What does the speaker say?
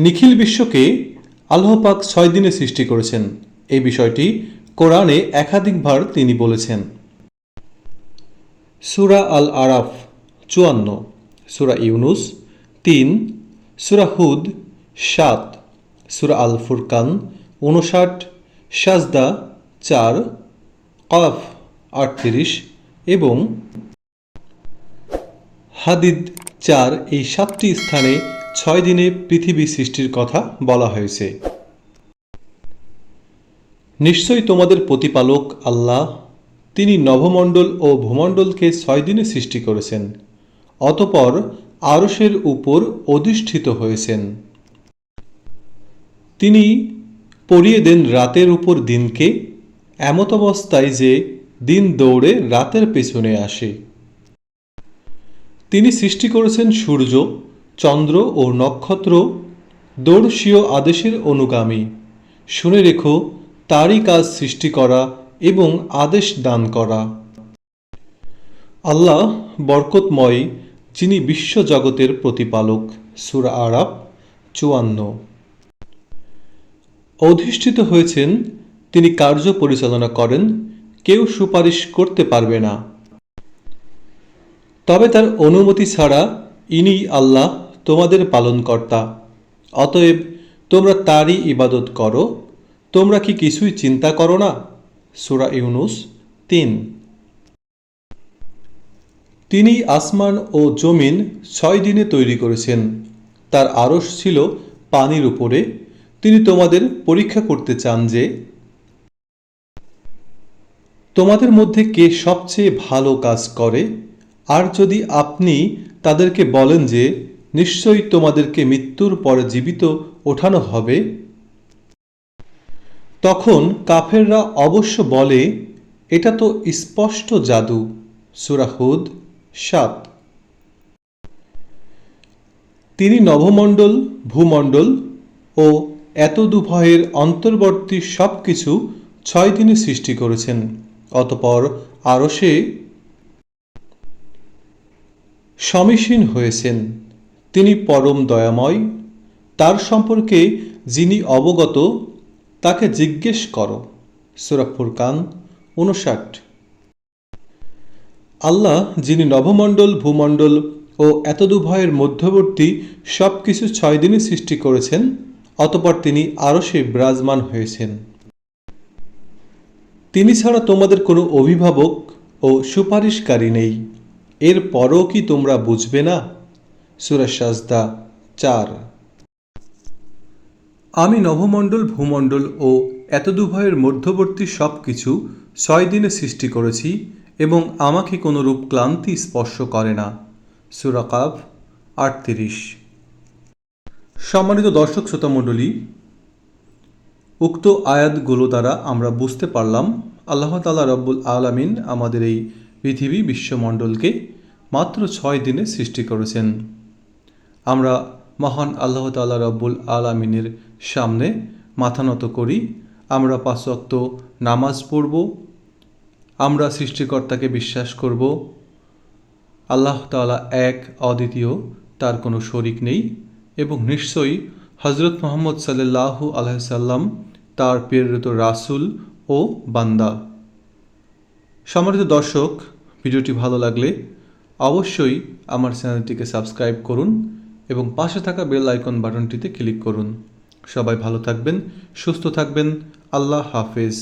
নিখিল বিশ্বকে আল্লাহ পাক ছয় দিনে সৃষ্টি করেছেন। এই বিষয়টি কোরআনে একাধিকবার তিনি বলেছেন। সুরা আল আরাফ চুয়ান্ন। সুরা ইউনুস, তিন। সুরা হুদ, সাত। সুরা আল ফুরকান উনষাট সাজদা, চার। কফ, আটত্রিশ। এবং হাদিদ, চার। এই সাতটি স্থানে ছয় দিনে পৃথিবী সৃষ্টির কথা বলা হয়েছে। নিশ্চয়ই তোমাদের প্রতিপালক আল্লাহ, তিনি নভমণ্ডল ও ভূমণ্ডলকে ছয় দিনে সৃষ্টি করেছেন, অতপর আরশের উপর অধিষ্ঠিত হয়েছেন। তিনি পরিয়ে দেন রাতের উপর দিনকে, এমত অবস্থায় যে দিন দৌড়ে রাতের পেছনে আসে। তিনি সৃষ্টি করেছেন সূর্য চন্দ্র ও নক্ষত্র, দর্শীয় আদেশের অনুগামী। শুনে রেখো, তারই কাজ সৃষ্টি করা এবং আদেশ দান করা। আল্লাহ বরকতময়, যিনি বিশ্বজগতের প্রতিপালক। সুরা আরাব চুয়ান্ন। অধিষ্ঠিত হয়েছেন, তিনি কার্য পরিচালনা করেন, কেউ সুপারিশ করতে পারবে না। তবে তার অনুমতি ছাড়া ইনি আল্লাহ তোমাদের পালনকর্তা। অতএব তোমরা তারই ইবাদত করো। তোমরা কি কিছুই চিন্তা করো না? সুরা ইউনুস তিন। তিনি আসমান ও জমিন ছয় দিনে তৈরি করেছেন। তার আরশ ছিল পানির উপরে। তিনি তোমাদের পরীক্ষা করতে চান যে, তোমাদের মধ্যে কে সবচেয়ে ভালো কাজ করে? আর যদি আপনি তাদেরকে বলেন যে নিশ্চয়ই তোমাদেরকে মৃত্যুর পরে জীবিত ওঠানো হবে? তখন কাফেররা অবশ্য বলে, এটা তো স্পষ্ট জাদু। সুরাহুদ সাত। তিনি নভমণ্ডল ভূমণ্ডল ও এত দুভয়ের অন্তর্বর্তী সব কিছু ছয় দিনে সৃষ্টি করেছেন। অতপর আরও সে সমীসীন হয়েছেন। তিনি পরম দয়াময়। তার সম্পর্কে যিনি অবগত, তাকে জিজ্ঞেস করো। সুরাফুর কান উনষাট আল্লাহ, যিনি নভমণ্ডল ভূমণ্ডল ও এতদুভয়ের মধ্যবর্তী সব কিছু ছয় দিনে সৃষ্টি করেছেন, অতপর তিনি আরও সে বিরাজমান হয়েছেন। তিনি ছাড়া তোমাদের কোনো অভিভাবক ও সুপারিশকারী নেই। এর পরও কি তোমরা বুঝবে না? সুরাসাজদা চার। আমি নভমণ্ডল ভূমণ্ডল ও এতদুভয়ের মধ্যবর্তী সব কিছু ছয় দিনে সৃষ্টি করেছি এবং আমাকে কোনো রূপ ক্লান্তি স্পর্শ করে না। সুরাকাব আটত্রিশ। সম্মানিত দর্শক, শ্রোতা মণ্ডলী, উক্ত আয়াতগুলো দ্বারা আমরা বুঝতে পারলাম, আল্লাহ তালা রব্বুল আলামিন আমাদের এই পৃথিবী বিশ্বমণ্ডলকে মাত্র ছয় দিনে সৃষ্টি করেছেন। আমরা মহান আল্লাহ তাল্লাহ রব্বুল আলামিনের সামনে মাথা নত করি। আমরা পাঁচক্ত নামাজ পড়ব। আমরা সৃষ্টিকর্তাকে বিশ্বাস করব। আল্লাহ তাআলা এক, অদ্বিতীয়, তার কোনো শরিক নেই এবং নিশ্চয়ই হজরত মোহাম্মদ সাল্লাল্লাহু আলহাম তার প্রেরিত রাসুল ও বান্দা। সম্মানিত দর্শক, ভিডিওটি ভালো লাগলে অবশ্যই আমার চ্যানেলটিকে সাবস্ক্রাইব করুন। এবং পাশে থাকা বেল আইকন বাটনটিতে ক্লিক করুন। সবাই ভালো থাকবেন, সুস্থ থাকবেন। আল্লাহ হাফেজ।